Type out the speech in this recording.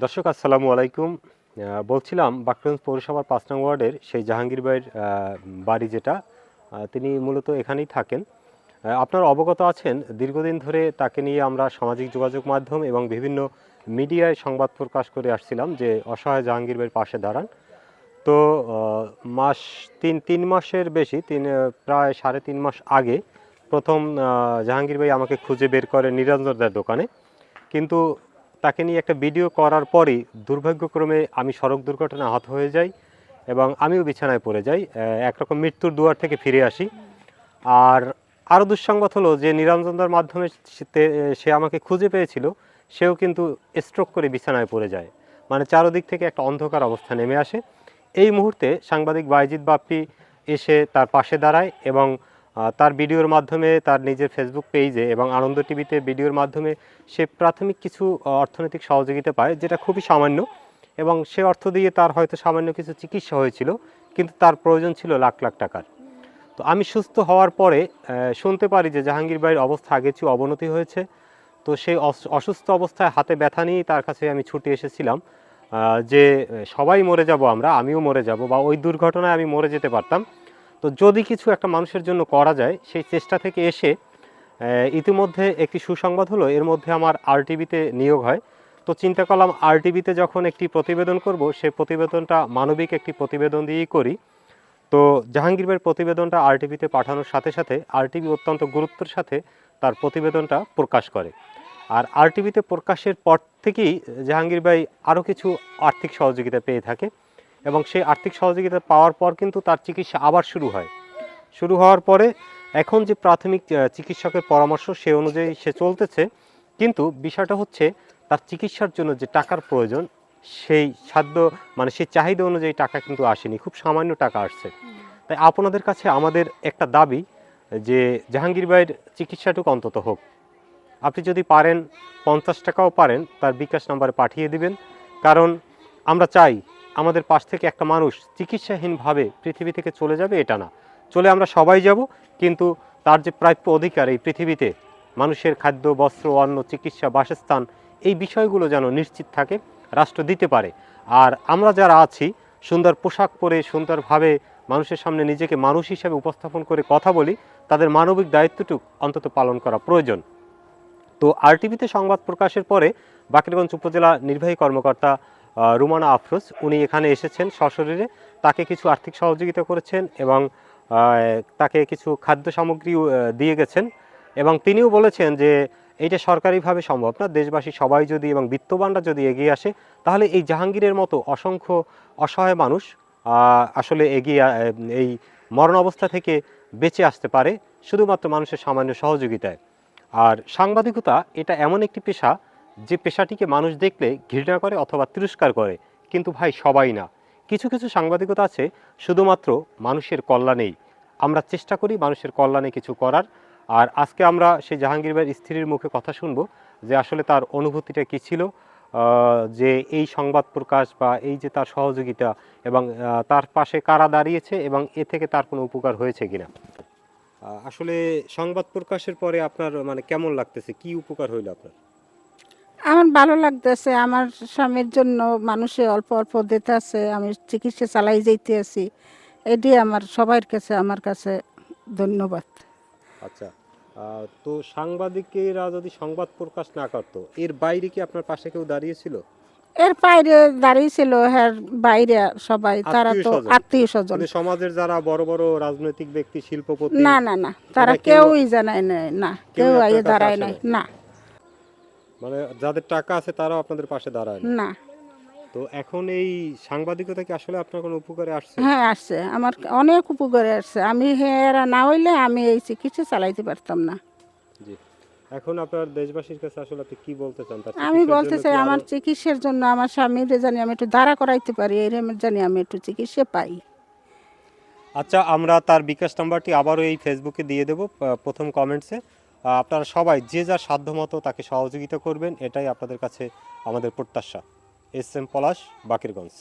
দর্শক, আসসালামু আলাইকুম। বলছিলাম বাকরগঞ্জ পৌরসভার পাঁচ নং ওয়ার্ডের সেই জাহাঙ্গীর ভাইয়ের বাড়ি যেটা তিনি মূলত এখানেই থাকেন। আপনার অবগত আছেন, দীর্ঘদিন ধরে তাকে নিয়ে আমরা সামাজিক যোগাযোগ মাধ্যম এবং বিভিন্ন মিডিয়ায় সংবাদ প্রকাশ করে আসছিলাম যে অসহায় জাহাঙ্গীর ভাইয়ের পাশে দাঁড়ান। তো মাস তিন তিন মাসের বেশি, তিন প্রায় সাড়ে তিন মাস আগে প্রথম জাহাঙ্গীর ভাই আমাকে খুঁজে বের করে নিরঞ্জনদার দোকানে। কিন্তু তাকে নিয়ে একটা ভিডিও করার পরই দুর্ভাগ্যক্রমে আমি সড়ক দুর্ঘটনায় আহত হয়ে যাই এবং আমিও বিছানায় পড়ে যাই একরকম মৃত্যুর দুয়ার থেকে ফিরে আসি। আর আরও দুঃসংবাদ হলো যে নিরঞ্জনদার মাধ্যমে সে- আমাকে খুঁজে পেয়েছিল, সেও কিন্তু স্ট্রোক করে বিছানায় পড়ে যায়। মানে চারদিক থেকে একটা অন্ধকার অবস্থা নেমে আসে। এই মুহূর্তে সাংবাদিক বাইজিৎ বাপ্পি এসে তার পাশে দাঁড়ায় এবং তার ভিডিওর মাধ্যমে, তার নিজের ফেসবুক পেজে এবং আনন্দ টিভিতে ভিডিওর মাধ্যমে সে প্রাথমিক কিছু অর্থনৈতিক সহযোগিতা পায়, যেটা খুবই সামান্য এবং সে অর্থ দিয়ে তার হয়তো সামান্য কিছু চিকিৎসা হয়েছিল, কিন্তু তার প্রয়োজন ছিল লাখ লাখ টাকার। তো আমি সুস্থ হওয়ার পরে শুনতে পারি যে জাহাঙ্গীর ভাইয়ের অবস্থা আগের চেয়ে অবনতি হয়েছে। তো সেই অসুস্থ অবস্থায় হাতে ব্যথা নিয়েই তার কাছে আমি ছুটে এসেছিলাম যে সবাই মরে যাব আমরা, আমিও মরে যাব বা ওই দুর্ঘটনায় আমি মরে যেতে পারতাম। তো যদি কিছু একটা মানুষের জন্য করা যায়, সেই চেষ্টা থেকে এসে ইতিমধ্যে একটি সুসংবাদ হলো, এর মধ্যে আমার আরটিভিতে নিয়োগ হয়। তো চিন্তা করলাম, আরটিভিতে যখন একটি প্রতিবেদন করব সেই প্রতিবেদনটা মানবিক একটি প্রতিবেদন দিয়েই করি। তো জাহাঙ্গীর ভাইয়ের প্রতিবেদনটা আরটিভিতে পাঠানোর সাথে সাথে, আরটিভি অত্যন্ত গুরুত্বের সাথে তার প্রতিবেদনটা প্রকাশ করে। আর আরটিভিতে প্রকাশের পর থেকেই জাহাঙ্গীর ভাই আরও কিছু আর্থিক সহযোগিতা পেয়ে থাকে। এবং সেই আর্থিক সহযোগিতা পাওয়ার পর কিন্তু তার চিকিৎসা আবার শুরু হয়। শুরু হওয়ার পরে এখন যে প্রাথমিক চিকিৎসকের পরামর্শ সে অনুযায়ী সে চলতেছে। কিন্তু বিষয়টা হচ্ছে তার চিকিৎসার জন্য যে টাকার প্রয়োজন, সেই সাধ্য মানে সেই চাহিদা অনুযায়ী টাকা কিন্তু আসেনি। খুব সামান্য টাকা আসছে। তাই আপনাদের কাছে আমাদের একটা দাবি যে জাহাঙ্গীর ভাইয়ের চিকিৎসাটুকু অন্তত হোক। আপনি যদি পারেন, পঞ্চাশ টাকাও পারেন, তার বিকাশ নাম্বারে পাঠিয়ে দিবেন। কারণ আমরা চাই আমাদের পাশ থেকে একটা মানুষ চিকিৎসাহীনভাবে পৃথিবী থেকে চলে যাবে, এটা না। চলে আমরা সবাই যাব, কিন্তু তার যে প্রাপ্য অধিকার এই পৃথিবীতে, মানুষের খাদ্য, বস্ত্র, অন্ন, চিকিৎসা, বাসস্থান, এই বিষয়গুলো যেন নিশ্চিত থাকে, রাষ্ট্র দিতে পারে। আর আমরা যারা আছি, সুন্দর পোশাক পরে, সুন্দরভাবে মানুষের সামনে নিজেকে মানুষ হিসাবে উপস্থাপন করে কথা বলি, তাদের মানবিক দায়িত্বটুকু অন্তত পালন করা প্রয়োজন। তো আরটিভিতে সংবাদ প্রকাশের পরে বাকেরগঞ্জ উপজেলা নির্বাহী কর্মকর্তা রুমানা আফরোজ। উনি এখানে এসেছেন সশরীরে। তাকে কিছু আর্থিক সহযোগিতা করেছেন এবং তাকে কিছু খাদ্য সামগ্রীও আহ, দিয়ে গেছেন। এবং তিনিও বলেছেন যে এটা সরকারিভাবে সম্ভব না। দেশবাসী সবাই যদি এবং বিত্তবানরা যদি এগিয়ে আসে তাহলে এই জাহাঙ্গীরের মতো অসংখ্য অসহায় মানুষ আসলে এগিয়ে এই মরণ অবস্থা থেকে বেঁচে আসতে পারে শুধুমাত্র মানুষের সামান্য সহযোগিতায়। আর সাংবাদিকতা এটা এমন একটি পেশা যে পেশাটিকে মানুষ দেখলে ঘৃণা করে অথবা তিরস্কার করে, কিন্তু ভাই সবাই না। কিছু কিছু সাংবাদিকতা আছে, শুধুমাত্র মানুষের কল্যাণেই। আমরা চেষ্টা করি মানুষের কল্যাণে কিছু করার। আর আজকে আমরা সেই জাহাঙ্গীর ভাইয়ের স্ত্রীর মুখে কথা শুনব যে আসলে তার অনুভূতিটা কী ছিল যে এই সংবাদ প্রকাশ বা এই যে তার সহযোগিতা এবং তার পাশে কারা দাঁড়িয়েছে এবং এ থেকে তার কোনো উপকার হয়েছে কিনা। আসলে সংবাদ প্রকাশের পরে আপনার মানে কেমন লাগতেছে? কি উপকার হইল আপনার? আমার ভালো লাগতেছে আমার স্বামীর জন্য মানুষে অল্প অল্প দিতে আছে আমি চিকিৎসা চালাই যেতে আছি। এটি আমার সবার কাছে আমার কাছে ধন্যবাদ। আচ্ছা তো সাংবাদিকেরা যদি সংবাদ প্রকাশ না করতো এর বাইরে কি আপনার পাশে কেউ দাঁড়িয়েছিল এর বাইরে দাঁড়িয়েছিল হ্যাঁ বাইরে সবাই তারা তো আত্মীয় স্বজন। মানে সমাজের যারা বড় বড় রাজনৈতিক ব্যক্তি শিল্পপতি না না না তারা কেউই জানায় নাই না কেউ আইয়ে দাঁড়ায় নাই? না। মানে যাদের টাকা আছে তারাও আপনাদের পাশে দাঁড়ায় না। না। তো এখন এই সাংবাদিকতা কি আসলে আপনার কোনো উপকারে আসছে? হ্যাঁ আসছে। আমার অনেক উপকারে আসছে। আমি হেরা না হইলে আমি এই চিকিৎসা চালাইতে পারতাম না। জি। এখন আপনার দেশবাসীর কাছে আসলে আপনি কি বলতে চান? আমি বলতে চাই আমার চিকিৎসার জন্য আমার স্বামীর জানি আমি একটু দাঁড়া করাইতে পারি এরকম জানি আমি একটু চিকিৎসা পাই। আচ্ছা আমরা তার বিকাশ নাম্বারটি আবারও এই ফেসবুকে দিয়ে দেব প্রথম কমেন্টসে আপনারা সবাই যে যার সাধ্যমতো তাকে সহযোগিতা করবেন, এটাই আপনাদের কাছে আমাদের প্রত্যাশা। S M Palash, Bakerganj.